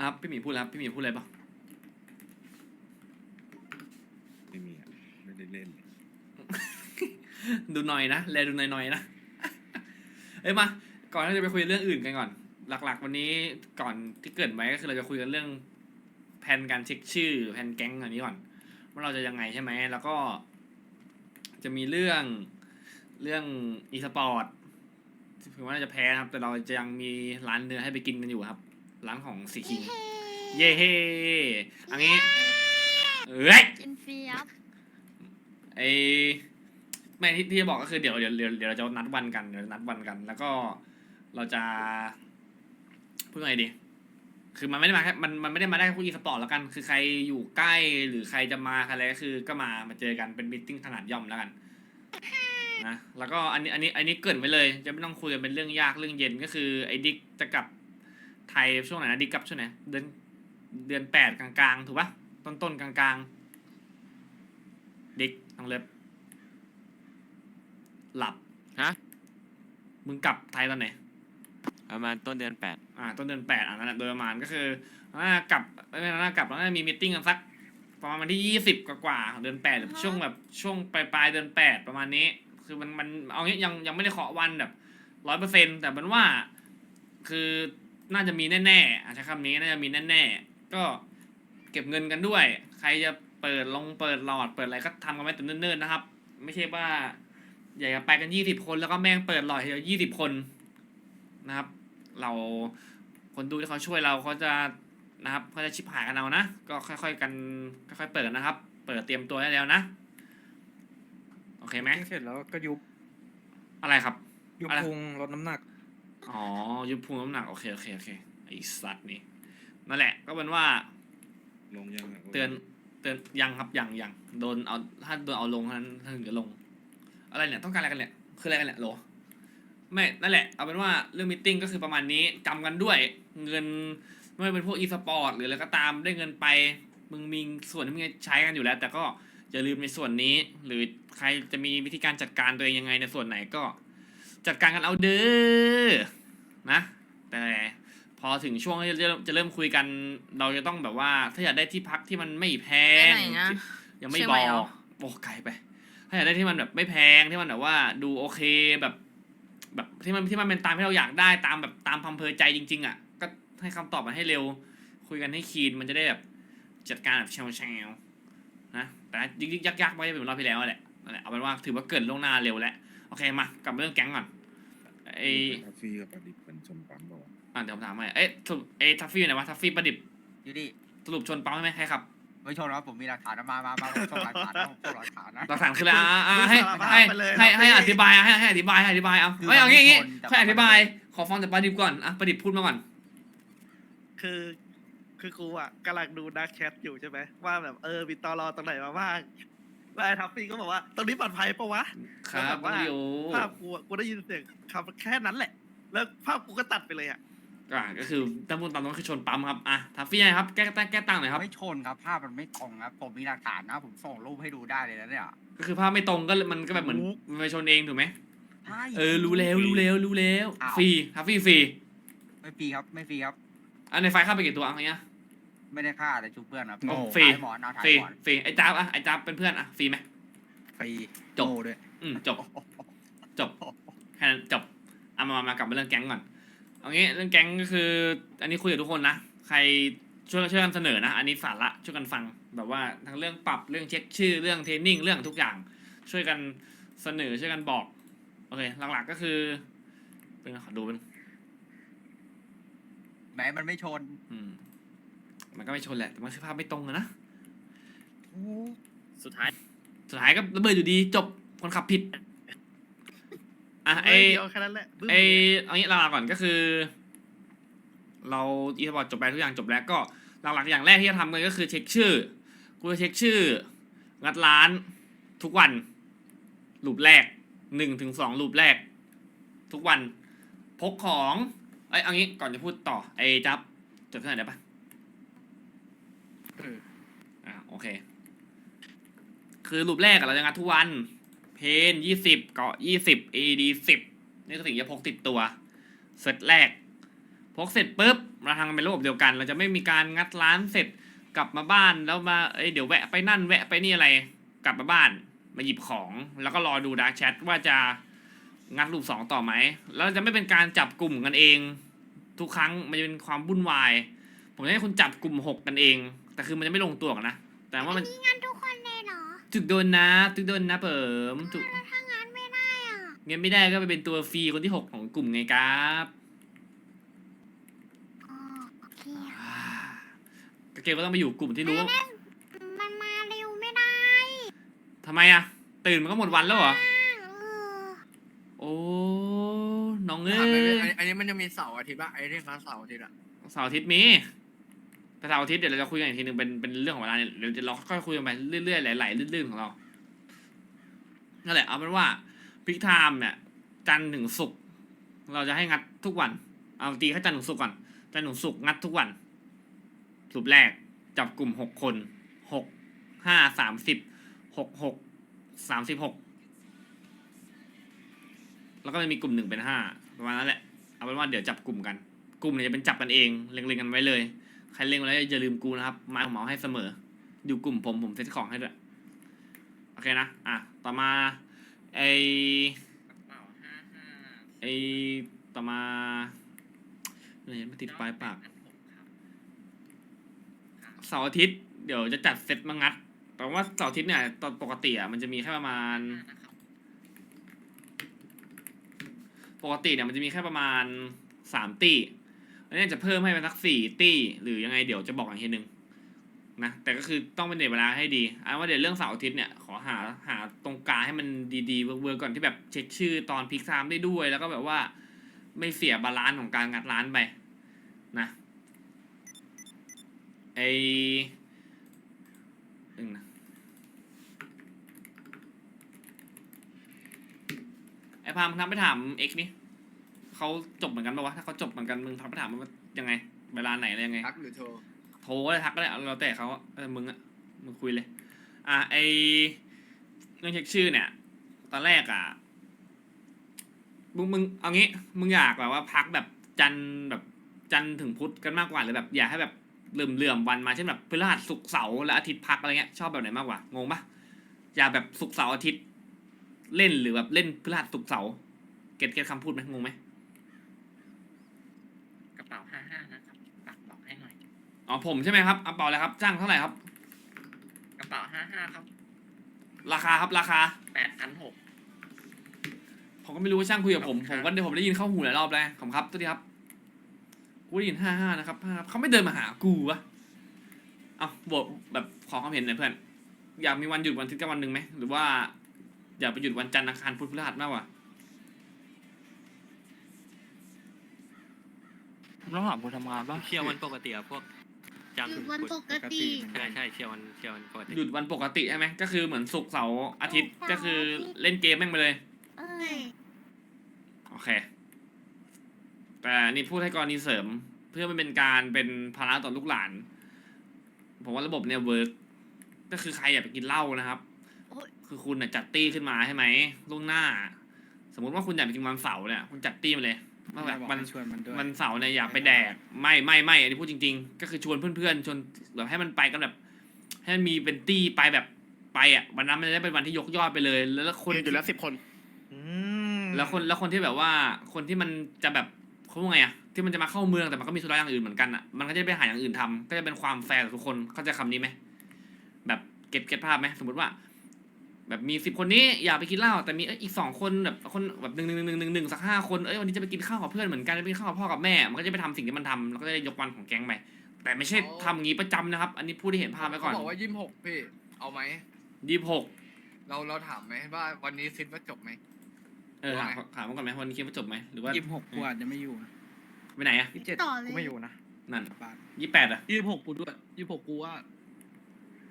ครับพี่หมีพูดแล้วครับพี่หมีพูดอะไรปะไม่มีอะไม่ได้เล่นเลยดูหน่อยนะแลดูหน่อยๆนะ เอ้ยมา ก่อนที่จะไปคุยเรื่องอื่นกันก่อน หลัก ๆ วันนี้ก่อนที่เกิดไว้ก็คือเราจะคุยกันเรื่องแผนการเช็คชื่อแผนแก๊งอันนี้ก่อน ว่าเราจะยังไงใช่ไหมแล้วก็ จะมีเรื่องเรื่องอีสปอร์ตถึงว่าน่าจะแพ้นะครับ แต่เราจะยังมีร้านเนื้อให้ไปกินกันอยู่ครับ ร้านของสีคิง เย้เฮ้อันนี้เอ้ยกินฟรีครับไอไม่ที่ที่จะบอกก็คือเดี๋ยวเดี๋ยวเดี๋ยวเดี๋ยวเราจะนัดวันกันเดี๋ยวนัดวันกัน แล้วก็เราจะพูดไงดี คือมันไม่ได้มาแค่มันมันไม่ได้มาได้แค่พวกอีสปอร์ตแล้วกัน คือใครอยู่ใกล้หรือใครจะมาอะไรก็คือก็มามาเจอกันเป็นมิ팅ขนาดย่อมแล้วกันนะแล้วก็อันนี้อันนี้อันนี้เกรินไว้เลย จะไม่ต้องคุยกันเป็นเรื่องยากเรื่องเย็นก็คือไอ้ดิกจะกลับ ไทยช่วงไหนนะดิกกลับช่วงไหนเดือนเดือนแปดกลางๆ ถูกปะต้นต้นๆกลางๆดิกน้องเล็บ หลับฮะมึงกลับไทยตอนไหนประมาณต้นเดือนแปดอ่าต้นเดือนแปดอะนั่นแหละโดยประมาณก็คือน่ากลับไม่ไม่น่ากลับแล้วน่าจะมีมิทติ้งกันสักประมาณวันที่ยี่สิบกว่าๆของเดือนแปดหรือช่วงแบบช่วงปลายปลายๆเดือนแปดประมาณนี้ คือมันมันเอางี้ยังยังไม่ได้เคาะวันแบบร้อยเปอร์เซ็นแต่มันว่า คือ น่าจะมีแน่ๆอาจจะคำนี้น่าจะมีแน่ๆก็เก็บเงินกันด้วย ใครจะเปิดลงเปิดหลอดเปิดอะไรก็ทำกันไว้แต่เนิ่นๆนะครับ ไม่ใช่ว่าอยากจะไปกันยี่สิบคนแล้วก็แม่งเปิดหลอดทีเดียวยี่สิบคนนะครับ เราคนดูที่เขาช่วยเราเขาจะนะครับเขาจะชิบหายกันเอานะ ก็ค่อยๆกันค่อยๆเปิดกันนะครับ เปิดเตรียมตัวได้แล้วนะโอเคไหมเสร็จแล้วก็ยุบอะไรครับยุบอะไรพุงลดน้ำหนัก อ๋อ ยุบพุงน้ำหนัก โอเค โอเค โอเคไอสัตว์นี่นั่นแหละ ก็เป็นว่า ลงยังะเตือนเตือนยังครับยังยังโดนเอาถ้าโดนเอาลงเท่านั้นถึงจะลง อะไรเนี่ยต้องการอะไรกันเนี่ยคืออะไรกันเนี่ยโหลไม่นั่นแหละเอาเป็นว่าเรื่องมิ팅ก็คือประมาณนี้จำกันด้วยเงินไม่ว่าเป็นพวกอีสปอร์ตหรืออะไรก็ตามได้เงินไป มึงมีส่วนที่มึงจะใช้กันอยู่แล้ว แต่ก็อย่าลืมในส่วนนี้ หรือใครจะมีวิธีการจัดการตัวเองยังไงในส่วนไหนก็ จัดการกันเอาเด้อ นะ แต่พอถึงช่วงที่จะเริ่มจะเริ่มคุยกัน เราจะต้องแบบว่าถ้าอยากได้ที่พักที่มันไม่แพงไปไหนนะยังไม่เชียงบใหม่อเหรกอโอ้ไกลไป ถ้าอยากได้ที่มันแบบไม่แพงที่มันแบบว่าดูโอเคแบบ แบบที่มันที่มันเป็นตามที่เราอยากได้ตามแบบตามพัมเพอใจจริง ๆ อะ ก็ให้คำตอบมันให้เร็ว คุยกันให้คีนมันจะได้แบบจัดการแบบเชลเชลนะแต่ยึกยึกยักยักๆไว้เป็นเหมือนรอบที่แล้วแหละนั่นแหละเอาเป็นว่าถือว่าเกิดล่วงหน้าเร็วแล้วโอเคมากลับมาเรื่องแก๊งก่อน ไอทัฟฟี่กับปลาดิบเป็นชนปั๊มเปล่าวะอะเดี๋ยวผมถามใหม่เอ๊ะสรุปเอยทัฟฟี่อยู่ไหนวะทัฟฟี่ประดิบอยู่ดิสรุปชนปั๊มใช่ไหมใครครับไม่ชนครับผมมีหลักฐานนะมามามาผมส่งหลักฐานนะผมส่งหลักฐานนะหลักฐานคืออะไรอะอะให้สารภาพให้ไปเลยให้ครับให้พี่อธิบายอะให้ให้อธิบายให้อธิบายเอาคือไม่เอางี้มันไม่งี้ชนแต่ให้อธิบายมันไม่ขอฟังจากประดิบก่อนอะประดิบพูดมาก่อนคือคือกูอะกำลังดูนักแชทอยู่ใช่ไหมว่าแบบเออมีตอรอตรงไหนมาบ้าง แล้วไอ้ทัฟฟี่ก็บอกว่าตรงนี้ปลอดภัยปะวะครับแบบว่าโยภาพกูอะกูได้ยินเสียงคำแค่นั้นแหละ แล้วภาพกูก็ตัดไปเลยอะอะก็คือตามพูดตามตรงคือชนปั๊มครับอะทัฟฟี่ไงครับแก้แก้แก้ต่างหน่อยครับ ไม่ชนครับ ภาพมันไม่ตรงครับ ผมมีหลักฐานนะ ผมส่งรูปให้ดูได้เลยนะเนี่ยก็คือภาพไม่ตรงก็มันก็แบบเหมือนมันไปชนเองถูกไหมใช่เออรู้แล้วรู้แล้วรู้แล้วอ้าวฟรีทัฟฟี่ฟรีไม่ฟรีครับ ไม่ฟรีครับ อันในไฟล์เข้าไปกี่ตัวเอะไรเงี้ย ไม่ได้ฆ่าแต่ชุบเพื่อนครับโอ้ ฟรี ถ่ายหมอนเอาถ่าฟยรีหมอนฟรีไอ้จ้าบอะไอ้จ้าบเป็นเพื่อนอะฟรีไหม ฟรีจบ โง่ด้วย อืมจบ จบแค่นั้นจบเอามามามากลับมาเรื่องแก๊งก่อนเอางี้เรื่องแก๊งก็คือ อันนี้คุยกับทุกคนนะใครช่วยช่วยกันเสนอนะ อันนี้สาระช่วยกันฟังแบบว่าทั้งเรื่องปรับเรื่องเช็คชื่อเรื่องเทรนนิ่งเรื่องทุกอย่าง ช่วยกันเสนอช่วยกันบอกโอเคหลักๆก็คือเป็นขอดูเป็นงแหม้มันไม่ชน อืม มันก็ไม่ชนแหละแต่มันคือภาพไม่ตรงอะนะสุดท้ายสุดท้ายก็ระเบิดอยู่ดีจบคนขับผิดอะไอเดียวแค่นั้นแหละบึ้มไอเอางี้หลักๆก่อนก็คือ เราอีสปอร์ตจบไปทุกอย่างจบแล้วก็หลักๆอย่างแรกที่จะทำกันก็คือเช็คชื่อกูจะเช็คชื่อ งัดร้านทุกวันลูปแรกหนึ่งถึงสองลูปแรก ทุกวัน พกของไอยเอางี้ก่อนจะพูดต่อไอจับจดเท่าไหร่ได้ปะ เออ อ่าโอ เค คือรูปแรกเราจะงัดทุกวัน เพนยี่สิบเกาะยี่สิบเอดีสิบนี่คือสิ่งที่พกติดตัวเซตแรก พกเสร็จปุ๊บเราทำกันเป็นระบบเดียวกัน เราจะไม่มีการงัดร้านเสร็จกลับมาบ้านแล้วมาเอ้ยเดี๋ยวแวะไปนั่นแวะไปนี่อะไรกลับมาบ้านมาหยิบของแล้วก็รอดูดาร์กแชทว่าจะงัดรูปสองต่อไหมแล้วจะไม่เป็นการจับกลุ่มกันเอง ทุกครั้งมันจะเป็นความวุ่นวาย ผมจะให้คุณจับกลุ่มหกกันเอง แต่คือมันจะไม่ลงตัวกันนะ แต่ว่ามันนี่งั้นทุกคนเลยเหรอจุกโดนนะจุกโดนนะเปิมจุกแล้วถ้างั้นไม่ได้อะเงี้ยไม่ได้ก็ไปเป็นตัวฟรีคนที่หกของกลุ่มไงครับอ๋อโอเคอ่าก็เกลก็ต้องไปอยู่กลุ่มที่รู้ว่ามันมาเร็วไม่ได้ทำไมอะตื่นมันก็หมดวันแล้วเหรอ เออโอ้ น้องเอ้ถามไปเลยยอันนี้อันนี้มันจะมีเสาร์อาทิตย์ป่ะไอ้ที่เขาเสาร์อาทิตย์อะเสาร์อาทิตย์มี แต่เสาร์อาทิตย์เดี๋ยวเราจะคุยกันอีกทีหนึ่งเป็นเป็นเรื่องของเวลาเนี่ยเดี๋ยวเราค่อยคุยกันไปเรื่อยๆไหลๆลื่นๆของเรานั่นแหละเอาเป็นว่าพิกไทม์เนี่ย จันทร์ถึงศุกร์เราจะให้งัดทุกวัน เอาตีแค่จันทร์ถึงศุกร์ก่อนจันทร์ถึงศุกร์งัดทุกวันสุปแรกจับกลุ่มหกคนหกห้าสามสิบหกหกสามสิบหกแล้วก็จะมีกลุ่มหนึ่งเป็นห้าประมาณนั้นแหละเอาเป็นว่าเดี๋ยวจับกลุ่มกัน กลุ่มเนี่ยจะเป็นจับกันเองเล็งๆกันไว้เลย ใครเล็งไว้แล้วอย่าลืมกูนะครับไมาของเหมาให้เสมอ อยู่กลุ่มผมผมเซ็ตของให้ด้วย โอเคนะ อะ ต่อมา ไอไอต่อมาอะไรมาติดปลายปากเสาร์อาทิตย์เดี๋ยวจะจัดเซตมางัดแต่ว่าเสาร์อาทิตย์เนี่ยตอนปกติอะมันจะมีแค่ประมาณ ปกติเนี่ยมันจะมีแค่ประมาณสามตี อันนี้จะเพิ่มให้เป็นสักสี่ตี้หรือยังไงเดี๋ยวจะบอกอีกทีหนึ่งนะแต่ก็คือต้องเป็นเดทเวลาให้ดีอันว่าเดี๋ยวเรื่องเสาร์อาทิตย์เนี่ยขอหาหาตรงกลางให้มันดีๆเวิร์กก่อนที่แบบเช็คชื่อตอนพิกไทม์ได้ด้วย แล้วก็แบบว่าไม่เสียบาลานซ์ของการงัดร้านไปนะไอหนึ่งนะไอพามทำไปถามเอ็กนี่ เขาจบเหมือนกันปะวะถ้าเขาจบเหมือนกันมึงทักไปถามมันว่ายังไง เวลาไหนอะไรยังไง ทักหรือโทรโทรก็ได้ทักก็ได้เอาเราแต่เขาอะเออมึงอะมึงคุยเลย อะไอเรื่องเช็คชื่อเนี่ย ตอนแรกอะมึงมึงเอางี้มึงอยากแบบว่าพักแบบจันทร์แบบจันทร์ถึงพุธกันมากกว่าหรือแบบอยากให้แบบเหลื่อมเหลื่อมๆวันมาเช่นแบบพฤหัสศุกร์เสาร์และอาทิตย์พักอะไรเงี้ยชอบแบบไหนมากกว่างงปะอยากแบบศุกร์เสาร์อาทิตย์ เล่นหรือแบบเล่นพฤหัสศุกร์เสาร์เก็ตเก็ตคำพูดไหมงงไหม กระเป๋าห้าห้านะครับฝากบอกให้หน่อย อ๋อผมใช่ไหมครับเอาเปล่าเลยครับจ้างเท่าไหร่ครับ กระเป๋าห้าห้าครับราคาครับราคา แปดพันหก ผมก็ไม่รู้ว่าช่างคุยกับผมคผรับมก็ได้ผมได้ยินเข้าหูหลายรอบแล้วขอบคุณครับตัวทีครับกูได้ยินห้าห้านะครับห้าเขาไม่เดินมาหากูวะเอาบอกแบบขอความเห็นหน่อยเพื่อน อยากมีวันหยุดวันอาทิตย์กับวันหนึ่งไหมหรือว่า อยากไปหยุดวันจันทร์อังคารพุธพฤหัสมากกว่าต้องถามคนทำงานป่ะเที่ยววันปกติอะพวก จันทร์หยุดวันปกติ ใช่ใช่เที่ยววันเที่ยววันปกติหยุดวันปกติใช่ไหมก็คือเหมือนศุกร์เสาร์อาทิตย์ศุกร์เสาร์ก็คืออาทิตย์เล่นเกมแม่งไปเลย เออโอเค แต่นี่พูดให้กรณีเสริม เพื่อไม่เป็นการเป็นภาระต่อลูกหลาน ผมว่าระบบเนี่ยเวิร์กก็คือใครอยากไปกินเหล้านะครับ โอ้ยคือคุณน่ะจัดตี้ขึ้นมาใช่ไหมล่วงหน้า สมมุติว่าคุณอยากไปกินวันเสาร์เนี่ย คุณจัดตี้มาเลย ว่าแบบวัน ชวนมันด้วยวันเสาร์เนี่ยอยากไปแดกไม่ไม่ไม่อันนี้พูดจริง ๆ ก็คือชวนเพื่อนๆชวนแบบให้มันไปกันแบบ ให้มันมีเป็นตี้ไปแบบไปอะวันนั้นมันจะได้เป็นวันที่ยกยอดไปเลย แล้วคนอยู่แล้วสิบคนอืมแล้วคนแล้วคนที่แบบว่าคนที่มันจะแบบเขาว่าไงอะที่มันจะมาเข้าเมืองแต่มันก็มีธุระอย่างอื่นเหมือนกันอะมันก็จะไปหาอย่างอื่นทำก็จะเป็นความแฟร์กับทุกคนเข้าใจคำนี้ไหมแบบเก็ตเก็ตภาพไหมสมมติว่า แบบมีสิบคนนี้อยากไปกินเหล้าแต่มีเอ้ยอีกสองคนแบบคนแบบหนึ่งหนึ่งหนึ่งหนึ่งหนึ่งสักห้าคนเอ้ยวันนี้จะไปกินข้าวกับเพื่อนเหมือนกันไปกินข้าวกับพ่อกับแม่ มันก็จะไปทำสิ่งที่มันทำแล้วก็จะได้ยกวันของแก๊งไปแต่ไม่ใช่ทำอย่างนี้ประจำนะครับ อันนี้พูดให้เห็นภาพไว้ก่อนเขาบอกว่ายี่สิบหกพี่ เอาไหม ยี่สิบหกเราเราถามไหมว่าวันนี้คิดว่าจบไหม เออถามถามมาก่อนไหมวันนี้คิดว่าจบไหมหรือว่ายี่สิบหกกูอาจจะไม่อยู่นะไปไหนอะยี่สิบเจ็ดต่อเลย กูไม่อยู่นะนั่นบ้านยี่แปดอะยี่สิบหกกูด้วยยี่สิบหกกูว่า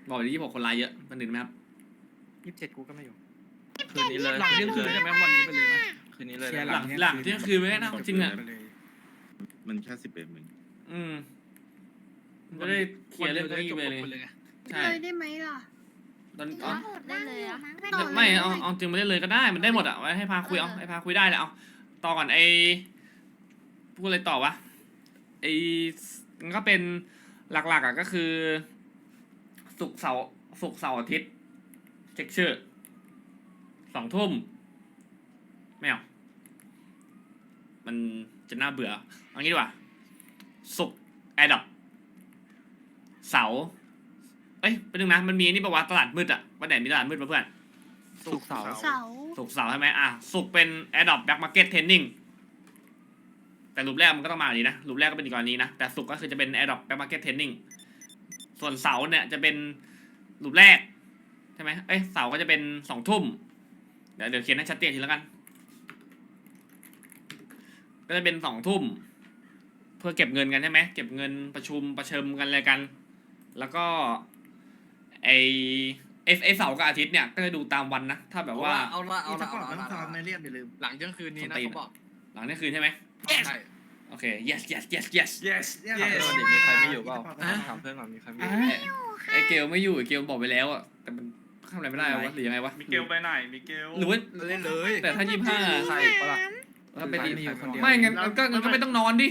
บอกเลยยี่หกคนรายเยอะมันดื่นไหมครับ ยี่สิบเจ็ดกูก็ไม่อยู่ คืนนี้เลยหลังเที่ยงคืนได้ไหมวันนี้ไปเลยไหมคืนนี้เลยเคลียร์หลังหลังเที่ยงคืนไม่ได้นะจริงอะไปเลยมันแค่สิบเอ็ดหนึ่งอืมก็ได้เคลียร์เรื่องเก้าอี้ไปเลยวันดีวจะจบไปเลยไงใช่เลยได้ไหมล่ะตอนได้เอาเลยอะไม่เอาเอาจริงไม่ได้เลยก็ได้มันได้หมดอะไว้ให้พาคุยเอาให้พาคุยได้แหละเอาต่อก่อนไอพูดอะไรต่อวะไอ้มันก็เป็นหลักๆอะก็คือศุกร์เสาร์ศุกร์เสาร์อาทิตย์ เช็คชื่อสองทุ่มไม่เอามันจะน่าเบื่อเอางี้ดีกว่าศุกร์แอดดับเสาร์เอ้ยเป็นหนึ่งนะ มันมีนี่ประวัติตลาดมืดอะวันไหนมีตลาดมืดปะเพื่อนสุกร์เสาร์เสาศุกร์เสาร์ใช่ไหมอะศุกร์เป็น Adopt Back Market Training แต่รูปแรกมันก็ต้องมาดีนะรูปแรกก็เป็นอีกกรณีนะ แต่ศุกร์ก็คือจะเป็น Adopt Back Market Training ส่วนเสาร์เนี่ยจะเป็นรูปแรก ใช่ไหมเอ้ยเสาร์ก็จะเป็นสองทุ่มเดี๋ยวเดี๋ยวเขียนให้ชัดเจนทีแล้วกัน ก็จะเป็นสองทุ่ม เพื่อเก็บเงินกันใช่ไหมเก็บเงินประชุมประเชิมกันอะไรกัน แล้วก็ไอไอไอเสาร์กับอาทิตย์เนี่ยก็จะดูตามวันนะถ้าแบบว่า เอาละเอาอีละสปเอาอร์ตละต้องเอาทำในละเรียบอย่าลืมหลังเที่ยงคืนนี้นะสตรีมเขาบอกหลังเที่ยงคืนใช่ไหมใช่ โอเค yes yes yes yes yes ถามเพื่อนก่อนดิมีใครไม่อยู่เปล่าอะถามเพื่อนก่อนมีใครไม่ออะยู่ ไอเกลไม่อยู่ไอเกลบอกไปแล้วอะแต่มัน ทำอะไรไม่ได้วะหรือยังไงวะมิเกลไปไหนมิเกลหรือว่าเล่นเลยแต่ถ้ายี่ห้าใครปะล่ะถ้าเป็นไม่อยู่คนเดียวไม่งั้นงั้นก็งั้นก็ไม่ต้องนอนดิ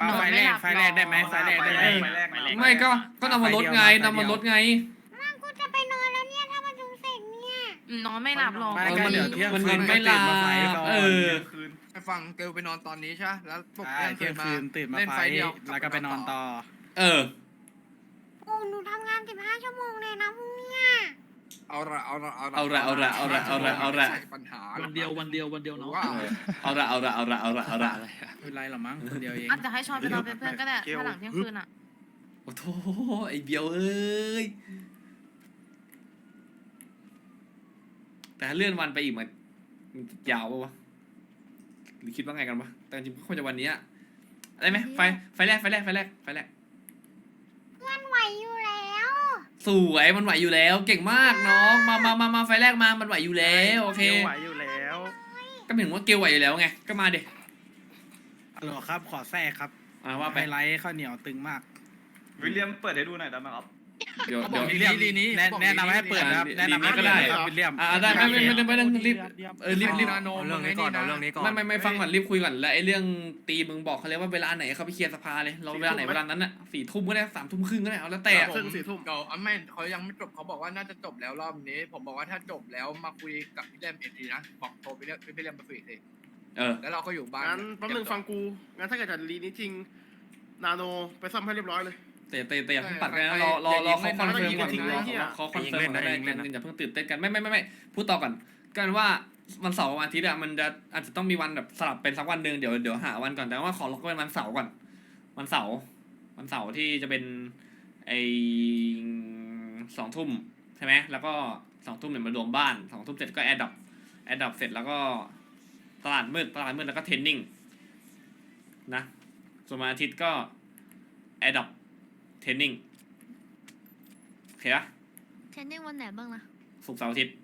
เอาไฟแรกไฟแรกได้ไหมไฟแรกได้ไหมไปแรกนะไม่ก็ก็นำมารถไงนำมารถไงกูจะไปนอนแล้วเนี่ยถ้ามันถึงเสร็จเนี่ยนอนไม่หลับหรอกไม่เออก็มันเดี๋ยวเที่ยงมันคืนไม่ก็ตื่นมาลาไฟก่อนเออคืนไปฟังเกลไปนอนตอนนี้ใช่ไหมแล้วปลุกใช่เที่ยงเที่ยงคืนคืนตื่นมาเล่นไฟไฟเดียวแล้วก็ไปนอนต่อ เออโอ้ หนูทำงานสิบห้าชั่วโมงเลยนะพรุ่งเนี้ยเอาละเอาละเอาละเอาละเอาละเอาละเอาละเอาละ ไม่ใช่ปัญหาวันเดียววันเดียววันเดียวเนาะว่าเอาละเอาละเอาละเอาละเอาละอะไรอะไม่เป็นไรหรอกมั้งคนเดียวเองอาจจะให้ชอนไปนอนเป็นเพื่อนก็ได้เกลถ้าหลังเที่ยงคืนอะ โอ้โถไอเบียวเอ้ยแต่ถ้าเลื่อนวันไปอีกมันมันยาวปะวะหรือคิดว่าไงกันวะแต่จริงๆก็ควรจะวันนี้อะได้ไหมไฟไฟแรกไฟแรกไฟแรกไฟแรก มันไหวอยู่แล้ว สวยมันไหวอยู่แล้ว เก่งมากน้องมามามามาไฟแรกมามันไหวอยู่แล้วโอเค กลไหวอยู่แล้วก็เห็นว่าเกลไหวอยู่แล้วไงก็มาเด็ฮัลโหลครับ ขอแทรกครับอ่าว่าไฮไปไลท์ข้าวเหนียวตึงมากวิลเลียมเปิดให้ดูหน่อยได้ไหมครับ เดี๋ยวเขาบเดี๋อยกวลีนี้ลีนี้แนะแนะนำให้เปิดนะครับลีแนะนำให้ก็ได้เปิครับวิลเลียม อ่าได้ไม่ไม่ไม่ไม่ไม่ต้องรีบเออรีบรีบนาโนเอาเรื่องนี้ก่อนเอาเรื่องนี้ก่อนไม่ไม่ไม่ฟังก่อนรีบคุยก่อนแล้วไอ้เรื่องตีมึงบอกเขาเลยว่าเวลาไหนเขาไปเคลียร์สภาเลยเราเวลาไหนเวลานั้นน่ะสี่ทุ่มก็ได้สามทุ่มครึ่งก็ได้เอาแล้วแต่ครึ่งสี่ทุ่มเก่าอะไม่เขายังไม่จบเขาบอกว่าน่าจะจบแล้วรอบนี้ ผมบอกว่าถ้าจบแล้วมาคุยกับพี่เล่มอีกทีนะบอกโทรไปเรียกพี่เล่มมาคุยอีกทีเออแล้วเราก็อยู่บ้านงั้นแป๊บนึงฟังกู งั้นถ้าเกิดจะรีนี้จริง นาโนไปซ่อมให้เรียบร้อยเลย แต่แต่แต่อย่าเพิ่งปัดกันนะรอรอรอเขาคอนเฟิร์มก่อนยิงเลยรอยิงเลยเขาคอนเฟิร์มก่อนยิงเล่นนะยิงเล่นนะอย่าเพิ่งตื่นเต้นกันไม่ไม่ไม่ไม่พูดต่อก่อนกันว่าวันเสาร์กับวันอาทิตย์อะมันจะอาจจะต้องมีวันแบบสลับเป็นสักวันหนึ่งเดี๋ยวเดี๋ยวหาวันก่อนแต่ว่าขอล็อกไว้เป็นวันเสาร์ก่อน วันเสาร์วันเสาร์ที่จะเป็นไอสองทุ่มใช่ไหมแล้วก็สองทุ่มเนี่ยมารวมบ้านสองทุ่มเสร็จก็แอดดับแอดดับเสร็จแล้วก็ตลาดมืดตลาดมืดแล้วก็เทรนนิ่งนะส่วนวันอาทิตย์ก็แอดดับเท รนนิ่งโอเคปะเทรนนิ่งวันไหนบ้างนะศุกร์เสาร์อาทิตย์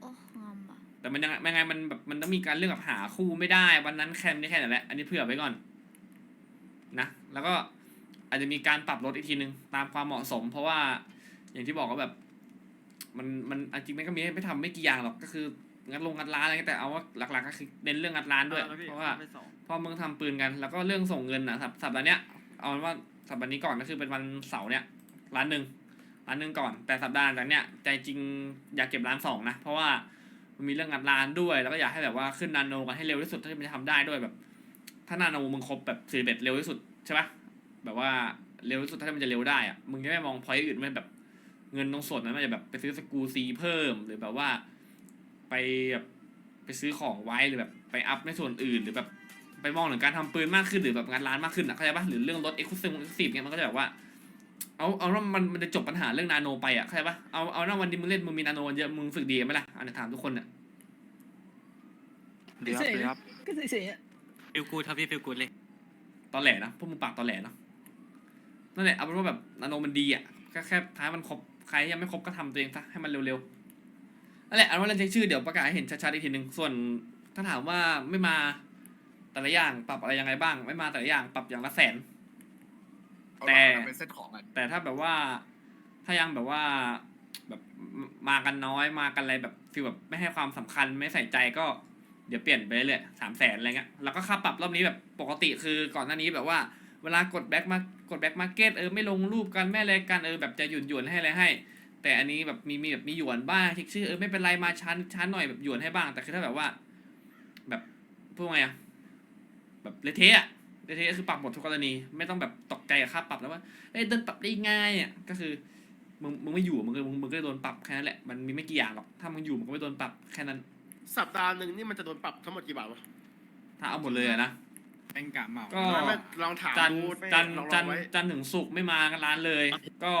โอ้งอมปะแต่มันยังไงไม่ไงมันแบบมันต้องมีการเรื่องกับหาคู่ไม่ได้ วันนั้นแค่นี้แค่นั้นแหละอันนี้เผื่อไว้ก่อนนะแล้วก็อาจจะมีการปรับลดอีกทีนึงตามความเหมาะสม เพราะว่าอย่างที่บอกว่าแบบ มันมันอันจริงมันก็มีให้ไม่ทำไม่กี่อย่างหรอกก็คืองัดลงงัดร้านอะไรเงี้ยแต่เอาว่าหลักๆก็คือเน้นเรื่องงัดร้านด้วย เพราะว่าเพราะมึงทำปืนกัน แล้วก็เรื่องส่งเงินนะสัปสัปดาห์เนี้ยเอาเป็นว่า สัปดาห์นี้ก่อนก็คือเป็นวันเสาร์เนี้ยร้านหนึ่งร้านหนึ่งก่อน แต่สัปดาห์จากเนี้ยใจจริงอยากเก็บร้านสองนะ เพราะว่ามันมีเรื่องงัดร้านด้วย แล้วก็อยากให้แบบว่าขึ้นนาโนกันให้เร็วที่สุดเท่าที่มันจะทำได้ด้วยแบบ ถ้านาโนมึงครบแบบสี่เบ็ดเร็วที่สุดใช่ปะแบบว่าเร็วที่สุดเท่าที่มันจะเร็วได้อะมึงจะไม่มองพอยต์อื่นไม่แบบเงินตรงส่วนนั้นมันจะแบบไปซื้อสกูซีเพิ่มหรือแบบว่า ไปแบบไปซื้อของไว้หรือแบบไปอัพในส่วนอื่นหรือแบบ ไปมองถึงการทำปืนมากขึ้นหรือแบบงานร้านมากขึ้นอะเข้าใจปะหรือเรื่องรถเอ็กซ์คลูซีฟเอ็กซ์คลูซีฟเนี่ยมันก็จะแบบว่า เอาเอาว่ามันมันจะจบปัญหาเรื่องนาโนไปอะเข้าใจปะเอาเอาหน้าวันที่มึงเล่นมึงมีนาโนเยอะมึงฝึกดีไหมล่ะอันนี้ถามทุกคนเนี่ยเดี๋ยวครับเดี๋ยวครับก็เฉยฟิลกูดครับพี่ฟิลกูดเลยตอนแหลนะพวกมึงปากตอนแหลเนาะนั่นแหละเอาเป็นว่าแบบนาโนมันดีอะก็แค่ท้ายมันครบใครยังไม่ครบก็ทำตัวเองซะให้มันเร็วๆนั่นแหละเอาว่าเรื่องเช็คชื่อเดี๋ยวประกาศให้เห็นชัดๆอีกทีหนึ่งส่วนถ้าถามว่าไม่มา แต่ละอย่างปรับอะไรยังไงบ้าง ไม่มาแต่ละอย่างปรับอย่างละแสน เอาแต่เราเป็นเซตของกันแต่ถ้าแบบว่าถ้ายังแบบว่าแบบมากันน้อยมากันอะไรแบบฟีลแบบไม่ให้ความสำคัญไม่ใส่ใจก็ดี๋ยวเปลี่ยนไปเรื่อยสามแสนอะไรเงี้ยแล้วก็ค่าปรับรอบนี้แบบปกติคือก่อนหน้านี้แบบว่าเวลากดแบ็กมากดแบ็กมาร์เก็ตเออไม่ลงรูปกันไม่อะไรกันเออแบบจะหยุนหยวนๆให้อะไรให้ แต่อันนี้แบบมีมีแบบมีหยวนบ้างทิกชื่อเออไม่เป็นไรมาชั้นชั้นหน่อยแบบหยวนให้บ้าง แต่คือถ้าแบบว่า แบบพูดไงอะ แบบเละเทะอะเละเทะก็คือปรับหมดทุกกรณี ไม่ต้องแบบตกใจกับค่าปรับแล้วว่าเอ้ยเดินปรับได้ง่ายอะก็คือมึงมึงไม่อยู่มึงก็มึงมึงก็โดนปรับแค่นั้นแหละมันมีไม่กี่อย่างหรอกถ้ามึงอยู่มึงก็ไม่โดนปรับแค่นั้น สัปดาห์หนึ่งนี่มันจะโดนปรับทั้งหมดกี่บาทวะถ้าเอาหมดเลยอะนะเป็นกะเหมาก็ไม่ไม่ลองถามจันทดูร์จันทร์ลองลจัอนงทร์ไว้จันทร์ถึงศุกร์ไม่มากันร้านเลย ก็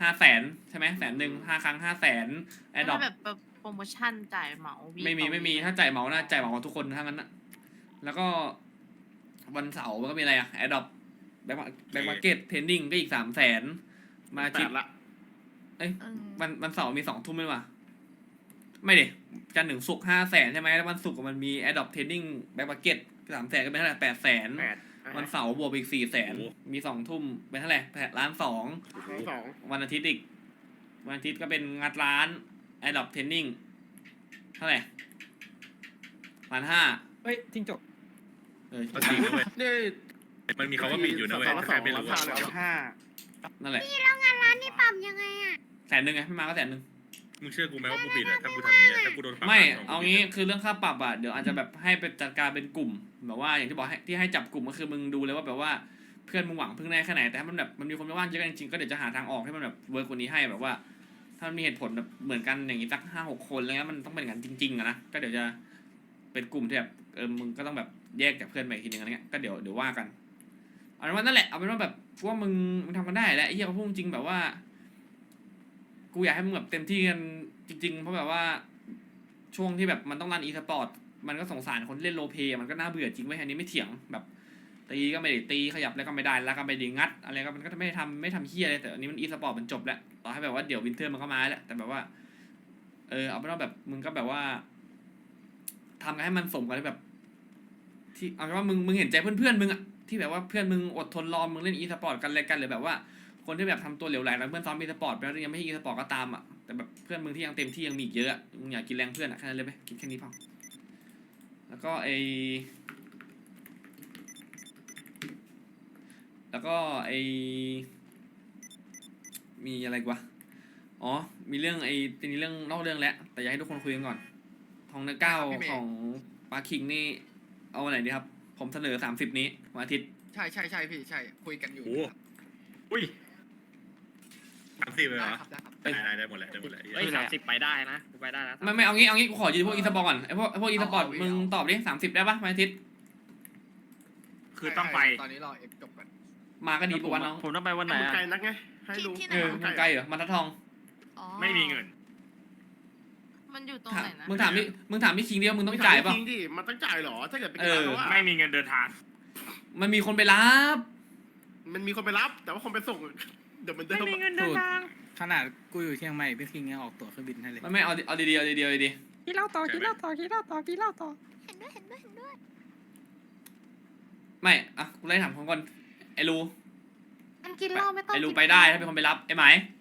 ห้าแสนใช่ไหมแสนหนึ่งห้าครั้งห้าแสนแอดดอปแบบโปรโมชั่นจ่ายเหมาวีไม่มีต่อไม่มีวีถ้าจ่ายเหมานะจ่ายเหมาของทุกคนทั้งนั้นนะแล้วก็ วันเสาร์มันก็มีอะไรอะแอดดอปแบ็คแบ็คมาร์เก็ตเทรนดิ้งก็อีกสามแสนมาอาทิตย์แปดละเออวันวันเสาร์มีสองทุ่มไหมวะไม่เด็จันทร์ถึงศุกร์ห้าแสนใช่ไหมแล้ววันศุกร์มันมีแอดดอปเทรนดิ้งแบ็คมาร์เก็ตสามแสนก็เป็นเท่าไหร่แปดแสนแปดวันเสาร์บวกไปอีกสี่แสนมีสองทุ่มเป็นเท่าไหร่แปดล้านสองสองวันอาทิตย์อีก วันอาทิตย์ก็เป็นงัดร้านแอดดอปเทรนนิ่งเท่าไหร่ล้านห้าเฮ้ยจริงจบ เออก็จริงนะเว้ยนี่มันมีคำว่าปิดอยู่นะเว้ยสองละถ้าใครไม่รู้สองอะละสองห้านั่นแหละแล้วงานร้านนี่ปรับยังไงอะแสนหนึ่งไงไม่มาก็แสนหนึ่งมึงเชื่อกูไหมว่ากูผิดอะถ้ากูทำอย่างเงี้ยถ้ากูโดนปรับไม่สเอางี้คือเรื่องค่าปรับอะเดี๋ยวอาจจะแบบให้เป็นจัดการเป็นกลุ่มแบบว่าอย่างที่บอกให้ที่ให้จับกลุ่มก็คือมึงดูเลยว่าแบบว่าเพื่อนมึงหวังพึ่งได้แค่ไหนแต่ถ้ามันแบบมันมีคนไม่ว่างเยอะกันจริงๆก็เดี๋ยวจะหาทางออกให้มันแบบเวิร์กกว่านี้ให้แบบว่า ถ้ามันมีเหตุผลแบบเหมือนกันอย่างนี้สักห้าหกคนอะไรเงี้ยมันต้องเป็นอย่างนั้นจริงๆอะนะก็เดี๋ยวจะเป็นกลุ่มที่แบบเออมึงก็ต้องแบบ แยกจากเพื่อนไปอีกทีนึงอะไรเงี้ยก็เดี๋ยวเดี๋ยวว่ากันเอาเป็นว่านั่นแหละเอาเป็นว่าแบบว่ามึงมึงทำกันได้แหละไอ้เหี้ยเขาพูดจริงแบบว่า กูอยากให้มึงแบบเต็มที่กันจริง ๆ เพราะแบบว่าช่วงที่แบบมันต้องรันอีสปอร์ตมันก็สงสารคนเล่นโลเปมันก็น่าเบื่อจริงไว้ยอันนี้ไม่เถียงแบบตีก็ไม่ได้ตีขยับแล้วก็ไม่ได้แล้วก็ไม่ได้งัด อะไรก็มันก็ไม่ได้ทำไม่ทำเฮียเลยแต่อันนี้มันอีสปอร์ตมันจบแล้วต่อให้แบบว่าเดี๋ยววินเทอร์มันก็มาแล้วแต่แบบว่า เออเอาเป็นว่าแบบมึงก็แบบว่าทำกันให้มันสมกันแบบ ที่เอาเป็นว่ามึงมึงเห็นใจเพื่อนๆมึงอะที่แบบว่าเพื่อนมึงอดทนรอมึงเล่นอีสปอร์ตกันอะไรกันหรือแบบว่าคนที่แบบทำตัวเหลวไหลแล้วเพื่อนซ้อมอีสปอร์ตไปแล้วยังไม่ใช่อีสปอร์ตก็ตามอะแต่แบบเพื่อนมึงที่ยังเต็มที่ยังมีอีกเยอะอะมึงอยากกินแรงเพื่อนอะแค่นั้นเลยไหมคิดแค่นี้พอแล้วก็ไอแล้วก็ไอมีอะไรกว่า อ๋อ มีเรื่องไอทีนี้เรื่องนอกเรื่องแล้วแต่อยากให้ทุกคนคุยกันก่อนทองเนื้อเก้าของปาคิงนี่ เอาวันไหนดีครับ ผมเสนอสามสิบนี้วันอาทิตย์ ใช่ใช่ใช่พี่ใช่คุยกันอยู่โอ้โห อุ้ยสามสิบเลยเหรได้อครับได้ครับ ได้ได้ได้หมดเลยได้หมดเลยเฮ้ยสามสิบไปได้นะกูไปได้นะไม่ไม่เอางี้เอางี้กูขอยืนพวกอีสปอร์ตก่อนไอพวกไอพวกอีสปอร์ตเอาเอามึงเอาตอบดิสามสิบได้ปะวันอาทิตย์คือต้องไปตอนนี้รอเอ็กจบก่อนมาก็ดีปะวะน้องผมต้องไปวันไหนมันอะ ไกลนักไงให้ดูที่ไหนเอออะ มันไกลเหรอมันทัดทอง อ๋อไม่มีเงิน มันอยู่ตรงถามไหนนะมึงถามพี่มึงถามพี่คิงเดียวมึงต้องจ่ายป่ะ จริงดิมันต้องจ่ายเหรอ ถ้าเกิดไปกินเออร้านเขาอะไม่มีเงินเดินทาง มันมีคนไปรับ มันมีคนไปรับ แต่ว่าคนไปส่ง เดี๋ยวมันเดิมไม่มีเงินเดินทางขนาดกูอยู่เชียงใหม่พี่คิงยังออกตั๋วเครื่องบินให้เลย ไม่ไม่เอาเอาดีๆเอาดีๆเอาดีกินเหล้าต่อกินเหล้าต่อกินเหล้าต่อกินเหล้าต่อเห็นด้วยเห็นด้วยเห็นด้วยๆไม่อะกูไล่ถามคนก่อนไอรูมันกินเหล้าไม่ต้องไอรูกินไปได้ถ้าเป็นคนไปรับไอไหมแอบ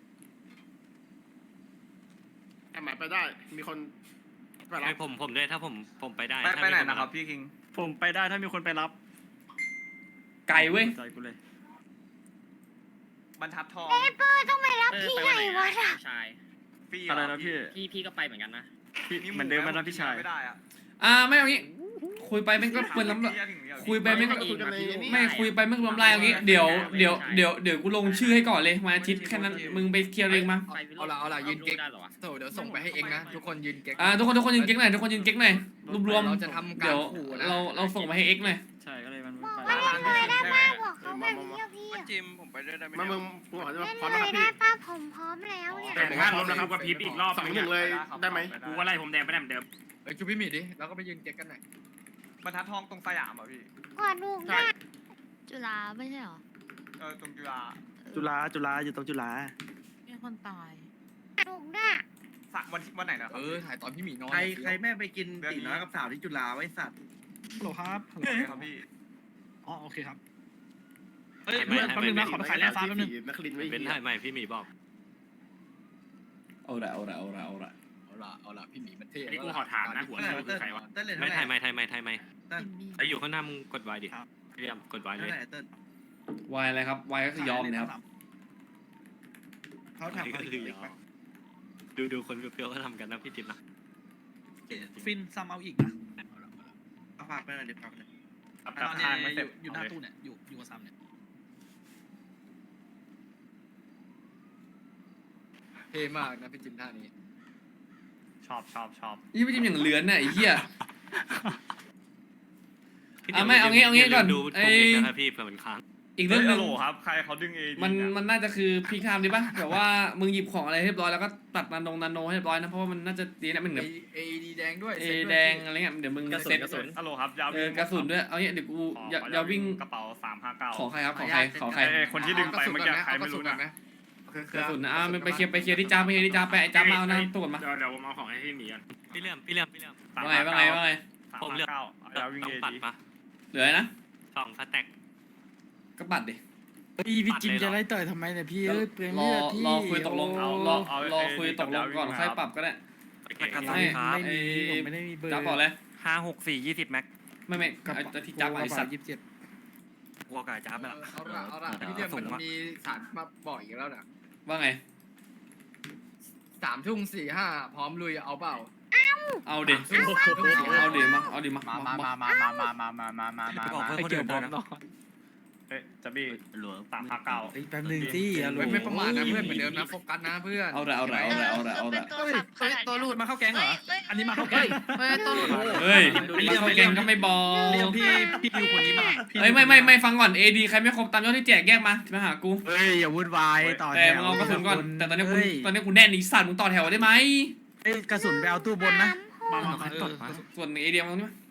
หมายไปได้ มีคนไปรัไอ้บผมผมด้วยถ้าผมผมไปได้ไปถ้าไปมีไหนมานะครับพี่คิง ผมไปได้ถ้ามีคนไปรับไกลเว้ย ใจกูเลย บรรทัดทองเอ้ยเปอร์ต้องไปรับพี่ไหนวะน่ะชายพี่อะไรนะพี่พี่พี่ก็ไปเหมือนกันนะ พี่เหมือนเดิมไหมนะพี่ชาย ไม่ได้อะอ่าไม่เอางี้ คุยไปแม่งก็เปิดล้ำคุยไปไม่คุยกันในนี่ไม่คุยไปไม่รวมลายอย่างงี้เดี๋ยวเดี๋ยวเดี๋ยวเดี๋ยวกูลงชื่อให้ก่อนเลยวันอาทิตย์แค่นั้นมึงไปเคลียร์เองมาเอาละเอาละยืนเก๊กได้เหรอวะโถเดี๋ยวส่งไปให้เองนะทุกคนยืนเก๊กอ่าทุกคนทุกคนยืนเก๊กหน่อยทุกคนยืนเก๊กหน่อยรวมเราจะทำการเดี๋ยวขู่นะเราเราส่งไปให้เอ็กหน่อยใช่ก็เลย มันบอกไปว่าเล่นเลยได้ป้าบอกเขาแบบนี้อะพี่จิมผมไปด้วยได้ไหมมามึงมึงบอกจะเล่นพร้อมเลนะคยรับได้พี่ป้าผมพร้อมแล้วเนี่ยแต่งานรถนะครับกับพีทอีกรอบสองหนึ่งเลยได้ไหมกูว่าไล่ผมแดงไปได้เหมือนเดิมเอ้ยชูพี่หมีดิแล้วก็ไปยืนเก๊กกันหน่อยบรรทัดทองตรงสยามอะพี่กว่าลูกได้จุฬาไม่ใช่เหรอเออตรงจุฬาจุฬาจุฬาอยู่ตรงจุฬามีคนตายลูกได้สักวันที่วันไหนนะคเอรับอถ่ายตอนพี่หมีนอนใครอะใครแม่ไปกินตีน้อยกับสาวที่จุฬาไว้สัตว์ฮัลโหลครับฮัลโหลโอเคครับพี่ อ๋อโอเคครับเฮ้ยเพื่อนแป๊บนึงนะขอไปขายแร่ฟ้าแป๊บนึงนักลินไม่เป็นเหี้ยถ่ายใหม่พี่หมีบอกเอาละเอาละเอาละเอาละเอาละเอาละพี่หมีมันเท่อันนี้กูขอถามนะหัวเท่าไหร่คิววะคืเติ้อลใครวะเติ้ลเลยไม่เท่าไหไทร่ยไม่ไทยไม่ไทยไม่เติ้ลไออยู่ข้างหน้ามึงกดไว้ดิครับพยายามกดไว้เลเท่ายไหร่เติ้ลวายอะไรครับวายก็คือยอมนะครับเขาอันนี้ทำก็อะไรคืออียกอไหมมดูดูคนเปรี้ยวๆก็ทำกันนะพี่ติ๊บนะฟินซ้ำเอาอีกนะเอาฝากไปหน่อยเดี๋ยวฝากไปหน่อยครับ ตอนทางนี้ไม่อเสร็จยู่อยู่หน้าตู้เนี่ยอยู่อยู่กับซ้ำเนี่ยเท่มากนะพี่จิมท่านี้ชอบชอบชอบยี่ไม่จิ้มอย่างเหลือนน่ะไอ้เหี้ย พี่อะไม่เอางี้เอางี้ก่อนย่ลืมดูไอ้ โปรเจกต์นะครับพี่เผื่อมันค้าง อีกเรื่เรื่อองงหโหนึ่งลครับ ใครเขาดึงเอดีมันมันน่าจะคือพีคไทม์ดีป่ะแบบว่ามึงหยิบของอะไรเรียบร้อยแล้วก็ตัดนาโนนาโนให้เรียบร้อยนะเพราะว่ามันน่าจะดีนะมันเหมือนเอดีแดงด้วยเอซ็ตวยแดงอะไรเงี้ยเดี๋ยวมึงกระสุเซ็นตกระสุน ฮัลโหลครับยาวเออกระสุนด้วยเอางี้เดี๋ยวกูขออย่าขออย่าวิ่งกระเป๋าสามห้าเก้าของใครครับของใครของใครเอ้ยคนที่ดึงไปเมื่อกี้ใครไม่รู้นะเอากระสุนก่อนไหมกระสุนนะอะมันไปเคลียร์ไปเคลียร์ที่จ้าไปเคลียร์ที่จ้าไปไอ้จ้ามาเอานะตรวจมาเดี๋ยวเดี๋ยวผมเอาของให้พี่หมีกันพี่เลี่ยมพี่เลี่ยมพี่เลี่ยม ว่าไงว่าไงว่าไงสามผมห้าเลือกเก้าเอายาววิ่งต้องเอปัดดี ปะเหลืออะไรนะสองสแต็ก ก็ปัดดิ พี่พี่จิมจะไล่ต่อยทำไมเนี่ยพี่เอ้ยเปลืองรอเลือดพี่รอคุยตกลงเอารอรอคุยตกลงก่อนค่อยปรับก็ได้ไม่ไม่มีผมไม่ได้มีเบอร์จ้าบอกเลยห้าหกสี่ยี่สิบแม็กไม่ไม่เอาที่จ้ามาไอ้สัตว์ยี่สิบเจ็ดหัวกาจ้าบเอาอะเอาละเอาละพี่เดียมมันมีสารมาบอกอีกแล้วนะว่าไง สามทุ่มสี่ห้าพร้อมลุยเอาเปล่าเอาดิสามทุ่มสี่ห้าเอาดิมาเอาดิมามามามามามามามามามามามามาบอกมาเพื่อนคนอื่นด้วยนะ เอ๊ะจะบี้หลวงสามห้าเก้าแป๊บนึงที่อะหลวไม่งไม่ประมาทนะเพื่อนเหมือนเดิมนะโฟกัสนะเพื่อนเอาละเอาละเอาละเอาละเอาละตัวสับขนาดตัวรูดมาเข้าแก๊งเหรอ อันนี้มาเข้าเฮ้แก๊ยงเฮ้ยตัวหลุดเฮ้ยมาเข้าแกงก็ไม่บอกเรียกพี่พี่ดิวคนนี้มาพี่เฮ้ยไม่ไม่ไม่ฟังก่อน AD ใครไม่ครบตามยอดที่แจกแยกมามาหากูเฮ้ยอย่าวุ่นวายต่อแต่แถมึงวเอากระสุนก่อนแต่ตอนนี้กูเฮ้ยตอนนี้กูแน่นอีสัตว์มึงต่อแถวได้ไหมเอ้ยกระสุนไปเอาตู้บนนะสามหกส่วน AD มาตรงนี้มา